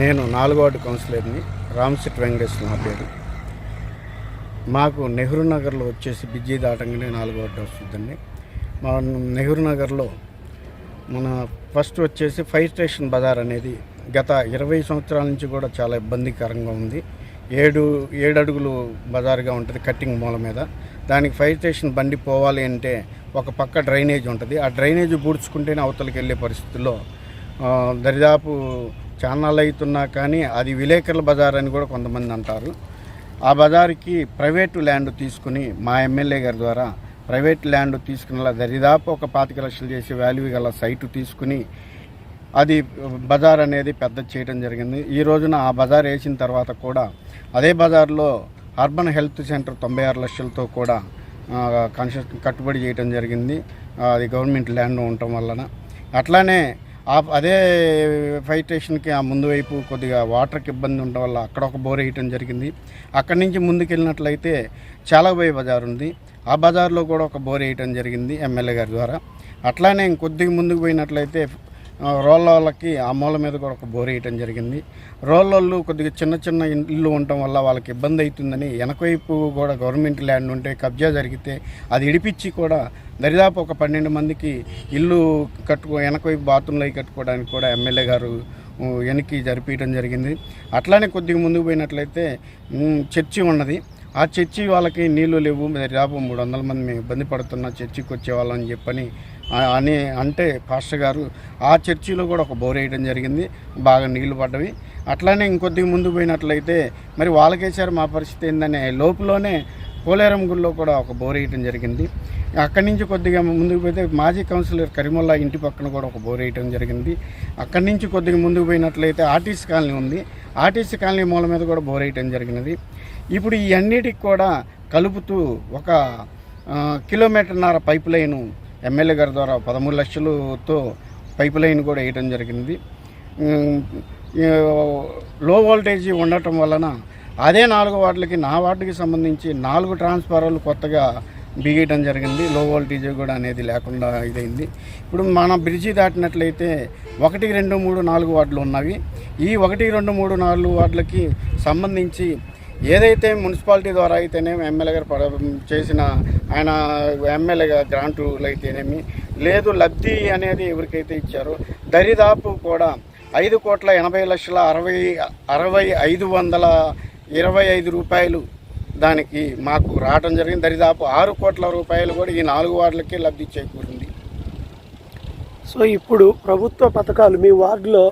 నేను నాలుగో వార్డు కౌన్సిలర్ని రామశెట్టి వెంకటేశ్వర నా పేరు. మాకు నెహ్రూ నగర్లో వచ్చేసి బిజీ దాటంగానే నాలుగో వార్డు వస్తుందండి. మా నెహ్రూ నగర్లో మన ఫస్ట్ వచ్చేసి ఫైర్ స్టేషన్ బజార్ అనేది గత ఇరవై సంవత్సరాల నుంచి కూడా చాలా ఇబ్బందికరంగా ఉంది. ఏడు ఏడు అడుగులు బజార్గా ఉంటుంది కట్టింగ్ మూల మీద. దానికి ఫైర్ స్టేషన్ బండి పోవాలి అంటే ఒక పక్క డ్రైనేజ్ ఉంటుంది. ఆ డ్రైనేజ్ బూడ్చుకుంటేనే అవతలకి వెళ్ళే పరిస్థితుల్లో దరిదాపు ఛానల్ అవుతున్నా కానీ అది విలేకరుల బజార్ అని కూడా కొంతమంది అంటారు. ఆ బజార్కి ప్రైవేటు ల్యాండ్ తీసుకుని మా ఎమ్మెల్యే గారి ద్వారా ప్రైవేట్ ల్యాండ్ తీసుకున్న దరిదాపు ఒక పాతిక లక్షలు చేసే వాల్యూ గల సైటు తీసుకుని అది బజార్ అనేది పెద్ద చేయడం జరిగింది. ఈ రోజున ఆ బజార్ వేసిన తర్వాత కూడా అదే బజార్లో అర్బన్ హెల్త్ సెంటర్ తొంభై ఆరు లక్షలతో కూడా కన్స్ట్రక్షన్ కట్టుబడి చేయడం జరిగింది. అది గవర్నమెంట్ ల్యాండ్ ఉండటం వలన. అట్లానే అదే ఫైర్ స్టేషన్కి ఆ ముందు వైపు కొద్దిగా వాటర్కి ఇబ్బంది ఉండడం వల్ల అక్కడ ఒక బోర్ వేయటం జరిగింది. అక్కడి నుంచి ముందుకెళ్ళినట్లయితే చాలాబాయి బజార్ ఉంది. ఆ బజార్లో కూడా ఒక బోర్ వేయటం జరిగింది ఎమ్మెల్యే గారి ద్వారా. అట్లానే ఇంకొద్దిగా ముందుకు పోయినట్లయితే రోళ్ళకి ఆ మూల మీద కూడా ఒక బోర్ వేయటం జరిగింది. రోళ్ళళ్ళు కొద్దిగా చిన్న చిన్న ఇల్లు ఉండటం వల్ల వాళ్ళకి ఇబ్బంది అవుతుందని వెనకవైపు కూడా గవర్నమెంట్ ల్యాండ్ ఉంటే కబ్జా జరిగితే అది ఇడిపించి కూడా దరిదాపు ఒక పన్నెండు మందికి ఇల్లు కట్టుకో వెనకవైపు బాత్రూంలో కట్టుకోవడానికి కూడా ఎమ్మెల్యే గారు వెనక్కి జరిపించడం జరిగింది. అట్లానే కొద్దిగా ముందుకు పోయినట్లయితే చర్చి ఉన్నది. ఆ చర్చి వాళ్ళకి నీళ్ళు లేవు. దాదాపు మూడు వందల మంది మేము ఇబ్బంది పడుతున్న చర్చికి వచ్చేవాళ్ళం అని చెప్పని అని అంటే పాస్టర్ గారు ఆ చర్చిలో కూడా ఒక బోర్ వేయడం జరిగింది. బాగా నీళ్ళు పడ్డవి. అట్లానే ఇంకొద్దిగా ముందు పోయినట్లయితే మరి వాళ్ళకేసారు మా పరిస్థితి ఏందనే లోపులోనే పోలేరం గుడిలో కూడా ఒక బోర్ వేయటం జరిగింది. అక్కడి నుంచి కొద్దిగా ముందుకు పోతే మాజీ కౌన్సిలర్ కరిమల్లా ఇంటి పక్కన కూడా ఒక బోర్ వేయటం జరిగింది. అక్కడి నుంచి కొద్దిగా ముందుకు పోయినట్లయితే ఆర్టీసీ కాలనీ ఉంది. ఆర్టీసీ కాలనీ మూల మీద కూడా బోర్ వేయటం జరిగినది. ఇప్పుడు ఈ అన్నిటికి కూడా కలుపుతూ ఒక కిలోమీటర్న్నర పైప్ లైను ఎమ్మెల్యే గారి ద్వారా పదమూడు లక్షలతో పైప్ లైన్ కూడా వేయడం జరిగింది. లో వోల్టేజ్ ఉండటం వలన అదే నాలుగు వార్డులకి నా వార్డుకి సంబంధించి నాలుగు ట్రాన్స్ఫార్మర్లు కొత్తగా బిగేయడం జరిగింది. లో వోల్టేజ్ కూడా అనేది లేకుండా ఇదైంది. ఇప్పుడు మన బ్రిడ్జి దాటినట్లయితే ఒకటి రెండు మూడు నాలుగు వార్డులు ఉన్నవి ఈ ఒకటి రెండు మూడు నాలుగు వార్డులకి సంబంధించి ఏదైతే మున్సిపాలిటీ ద్వారా అయితేనేమి ఎమ్మెల్యే గారు చేసిన ఆయన ఎమ్మెల్యే గ్రాంట్లు అయితేనేమి లేదు లబ్ధి అనేది ఎవరికైతే ఇచ్చారో దరిదాపు కూడా ఐదు కోట్ల ఎనభై లక్షల అరవై అరవై ఐదు వందల ఇరవై ఐదు రూపాయలు దానికి మాకు రావడం జరిగింది. దరిదాపు ఆరు కోట్ల రూపాయలు కూడా ఈ నాలుగు వార్డులకే లబ్ధి చేకూరింది. సో ఇప్పుడు ప్రభుత్వ పథకాలు మీ వార్డులో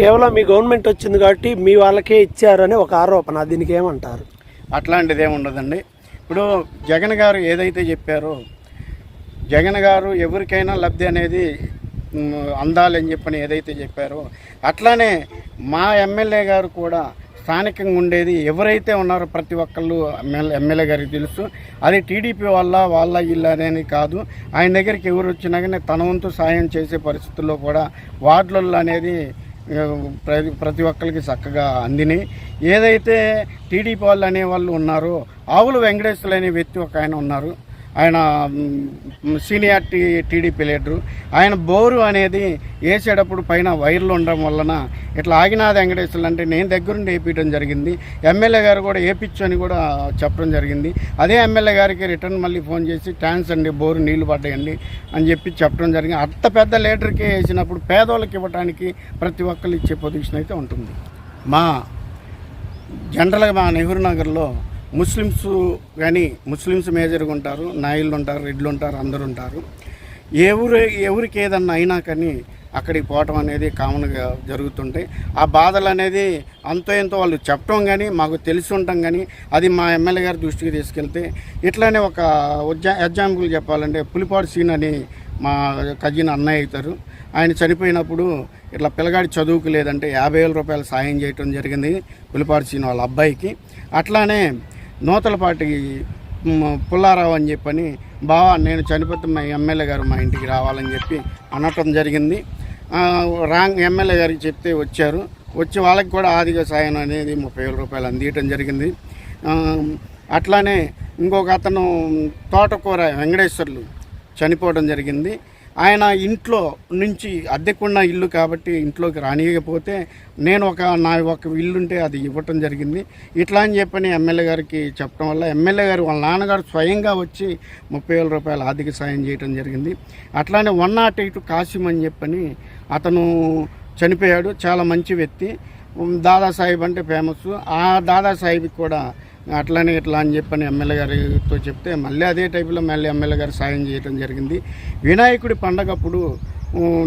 కేవలం మీ గవర్నమెంట్ వచ్చింది కాబట్టి మీ వాళ్ళకే ఇచ్చారని ఒక ఆరోపణ. దీనికి ఏమంటారు? అట్లాంటిది ఏముండదండి ఇప్పుడు జగన్ గారు ఏదైతే చెప్పారో జగన్ గారు ఎవరికైనా లబ్ధి అనేది అందాలని చెప్పని ఏదైతే చెప్పారో అట్లానే మా ఎమ్మెల్యే గారు కూడా స్థానికంగా ఉండేది ఎవరైతే ఉన్నారో ప్రతి ఒక్కళ్ళు ఎమ్మెల్యే ఎమ్మెల్యే గారికి తెలుసు. అది టీడీపీ వల్ల వాళ్ళ ఇల్లు అనేది కాదు. ఆయన దగ్గరికి ఎవరు వచ్చినా కానీ తన వంతు సాయం చేసే పరిస్థితుల్లో కూడా వార్డులలో అనేది ప్రతి ప్రతి ఒక్కరికి చక్కగా అందినాయి. ఏదైతే టీడీపీ వాళ్ళు అనే వాళ్ళు ఉన్నారో ఆవులు వెంకటేశ్వరులు అనే వ్యక్తి ఒక ఆయన ఉన్నారు. ఆయన మ్, సీనియర్ టీ టీడీపీ లీడరు. ఆయన బోరు అనేది వేసేటప్పుడు పైన వైర్లు ఉండడం వలన ఇట్లా ఆగినాథ వెంకటేశ్వర్లు అంటే నేను దగ్గరుండి వేపించడం జరిగింది. ఎమ్మెల్యే గారు కూడా వేపించు అని కూడా చెప్పడం జరిగింది. అదే ఎమ్మెల్యే గారికి రిటర్న్ మళ్ళీ ఫోన్ చేసి ట్యాంక్స్ అండి బోరు నీళ్ళు పడ్డాయండి అని చెప్పి చెప్పడం జరిగింది. అంత పెద్ద లీడర్కి వేసినప్పుడు పేదోళ్ళకి ఇవ్వడానికి ప్రతి ఒక్కరు ఇచ్చే పొజిషన్ అయితే ఉంటుంది. మా జనరల్గా మా నెహ్రూ నగర్లో ముస్లిమ్స్ కానీ ముస్లిమ్స్ మేజర్గా ఉంటారు నాయుళ్ళు ఉంటారు రెడ్లు ఉంటారు అందరు ఉంటారు. ఎవరు ఎవరికి ఏదన్నా అయినా కానీ అక్కడికి పోవటం అనేది కామన్గా జరుగుతుంటాయి ఆ బాధలు అనేది అంతో ఎంతో వాళ్ళు చెప్పడం కానీ మాకు తెలిసి ఉంటాం కానీ అది మా ఎమ్మెల్యే గారి దృష్టికి తీసుకెళ్తే ఇట్లానే ఒక ఉజ్జా ఎగ్జాంపుల్ చెప్పాలంటే పులిపాడు సీన్ అని మా కజిన్ అన్నయ్య అవుతారు. ఆయన చనిపోయినప్పుడు ఇట్లా పిల్లగాడి చదువుకు లేదంటే యాభై వేల రూపాయలు సాయం చేయటం జరిగింది పులిపాడు సీన్ వాళ్ళ అబ్బాయికి. అట్లానే నూతలపాటి పుల్లారావు అని చెప్పని బావా నేను చనిపోతే మా ఎమ్మెల్యే గారు మా ఇంటికి రావాలని చెప్పి అనటం జరిగింది. రాంగ్ ఎమ్మెల్యే గారికి చెప్తే వచ్చారు. వచ్చి వాళ్ళకి కూడా ఆర్థిక సాయం అనేది ముప్పై వేల రూపాయలు అందియటం జరిగింది. అట్లానే ఇంకొక అతను తోటకూర వెంకటేశ్వర్లు చనిపోవడం జరిగింది. ఆయన ఇంట్లో నుంచి అద్దెకున్న ఇల్లు కాబట్టి ఇంట్లోకి రానియకపోతే నేను ఒక నా ఒక ఇల్లు ఉంటే అది ఇవ్వటం జరిగింది. ఇట్లా అని చెప్పని ఎమ్మెల్యే గారికి చెప్పడం వల్ల ఎమ్మెల్యే గారు వాళ్ళ నాన్నగారు స్వయంగా వచ్చి ముప్పై వేల రూపాయల ఆర్థిక సాయం చేయడం జరిగింది. అట్లానే వన్ నాట్ ఎయిట్ కాసిం అని చెప్పని అతను చనిపోయాడు. చాలా మంచి వ్యక్తి. దాదాసాహెబ్ అంటే ఫేమస్ ఆ దాదాసాహెబ్కి కూడా అట్లనే ఇట్లా అని చెప్పని ఎమ్మెల్యే గారితో చెప్తే మళ్ళీ అదే టైపులో మళ్ళీ ఎమ్మెల్యే గారు సాయం చేయడం జరిగింది. వినాయకుడి పండగప్పుడు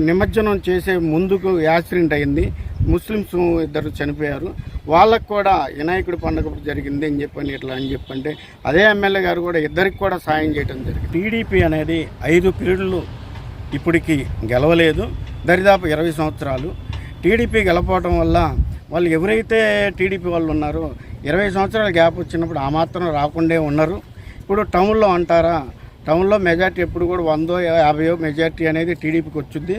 నిమజ్జనం చేసే ముందుకు యాక్సిడెంట్ అయింది. ముస్లిమ్స్ ఇద్దరు చనిపోయారు. వాళ్ళకు కూడా వినాయకుడి పండగ జరిగింది అని చెప్పని ఇట్లా అని చెప్పంటే అదే ఎమ్మెల్యే గారు కూడా ఇద్దరికి కూడా సాయం చేయడం జరిగింది. టీడీపీ అనేది ఐదు పీరియడ్లు ఇప్పటికి గెలవలేదు. దరిదాపు ఇరవై సంవత్సరాలు. టీడీపీ గెలపడం వల్ల వాళ్ళు ఎవరైతే టీడీపీ వాళ్ళు ఉన్నారో ఇరవై సంవత్సరాల గ్యాప్ వచ్చినప్పుడు ఆ మాత్రం రాకుండే ఉన్నారు. ఇప్పుడు టౌన్లో అంటారా? టౌన్లో మెజార్టీ ఎప్పుడు కూడా వందో యాభైయో మెజార్టీ అనేది టీడీపీకి వచ్చింది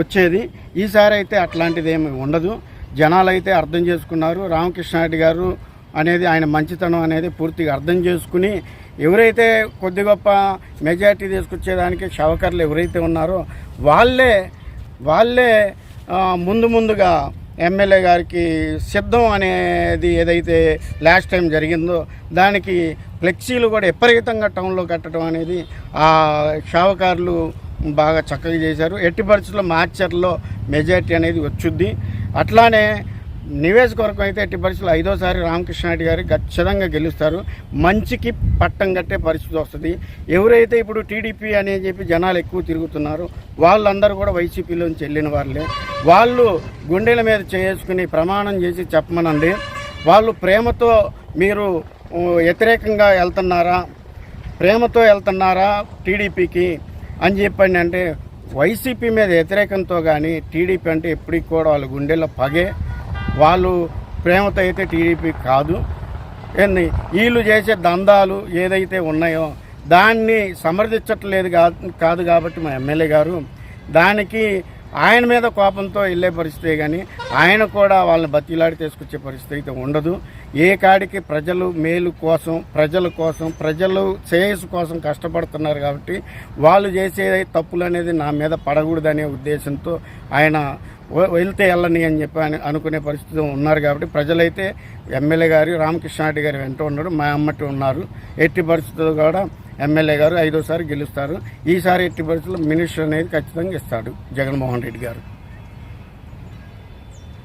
వచ్చేది. ఈసారి అయితే అట్లాంటిది ఏమి ఉండదు. జనాలు అయితే అర్థం చేసుకున్నారు. రామకృష్ణారెడ్డి గారు అనేది ఆయన మంచితనం అనేది పూర్తిగా అర్థం చేసుకుని ఎవరైతే కొద్ది గొప్ప మెజార్టీ తీసుకొచ్చేదానికి షవకర్లు ఎవరైతే ఉన్నారో వాళ్ళే వాళ్ళే ముందు ముందుగా ఎమ్మెల్యే గారికి సిద్ధం అనేది ఏదైతే లాస్ట్ టైం జరిగిందో దానికి ఫ్లెక్సీలు కూడా విపరీతంగా టౌన్లో కట్టడం అనేది ఆ షావకారులు బాగా చక్కగా చేశారు. ఎట్టి పరిస్థితుల్లో మార్చర్లో మెజార్టీ అనేది వచ్చుద్ది. అట్లానే నియోజకవర్గం అయితే ఎట్టి పరిస్థితులు ఐదోసారి రామకృష్ణారెడ్డి గారు ఖచ్చితంగా గెలుస్తారు. మంచికి పట్టం కట్టే పరిస్థితి వస్తుంది. ఎవరైతే ఇప్పుడు టీడీపీ అని చెప్పి జనాలు ఎక్కువ తిరుగుతున్నారో వాళ్ళందరూ కూడా వైసీపీలోంచి వెళ్ళిన వాళ్ళే వాళ్ళు గుండెల మీద చేసుకుని ప్రమాణం చేసి చెప్పమనండి. వాళ్ళు ప్రేమతో మీరు వ్యతిరేకంగా వెళ్తున్నారా? ప్రేమతో వెళ్తున్నారా టీడీపీకి అని చెప్పండి అంటే వైసీపీ మీద వ్యతిరేకంతో కానీ టీడీపీ అంటే ఎప్పటికి కూడా వాళ్ళ గుండెల్లో పగే వాళ్ళు ప్రేమతో అయితే టీడీపీ కాదు. ఏంది వీళ్ళు చేసే దందాలు ఏదైతే ఉన్నాయో దాన్ని సమర్థించట్లేదు కా- కాదు కాబట్టి మా ఎమ్మెల్యే గారు. దానికి ఆయన మీద కోపంతో వెళ్ళే పరిస్థితి కానీ ఆయన కూడా వాళ్ళని బతిలాడి తీసుకొచ్చే పరిస్థితి అయితే ఉండదు. ఏ కాడికి ప్రజలు మేలు కోసం ప్రజల కోసం ప్రజలు శ్రేయస్సు కోసం కష్టపడుతున్నారు కాబట్టి వాళ్ళు చేసే తప్పులు అనేది నా మీద పడకూడదనే ఉద్దేశంతో ఆయన వెళ్తే వెళ్ళని అని చెప్పి అని అనుకునే పరిస్థితి ఉన్నారు కాబట్టి ప్రజలైతే ఎమ్మెల్యే గారు రామకృష్ణారెడ్డి గారు వెంట ఉన్నారు మా అమ్మటి ఉన్నారు. ఎట్టి పరిస్థితులు కూడా ఎమ్మెల్యే గారు ఐదోసారి గెలుస్తారు. ఈసారి ఎట్టి పరిస్థితుల్లో మినిస్టర్ అనేది ఖచ్చితంగా ఇస్తాడు జగన్మోహన్ రెడ్డి గారు.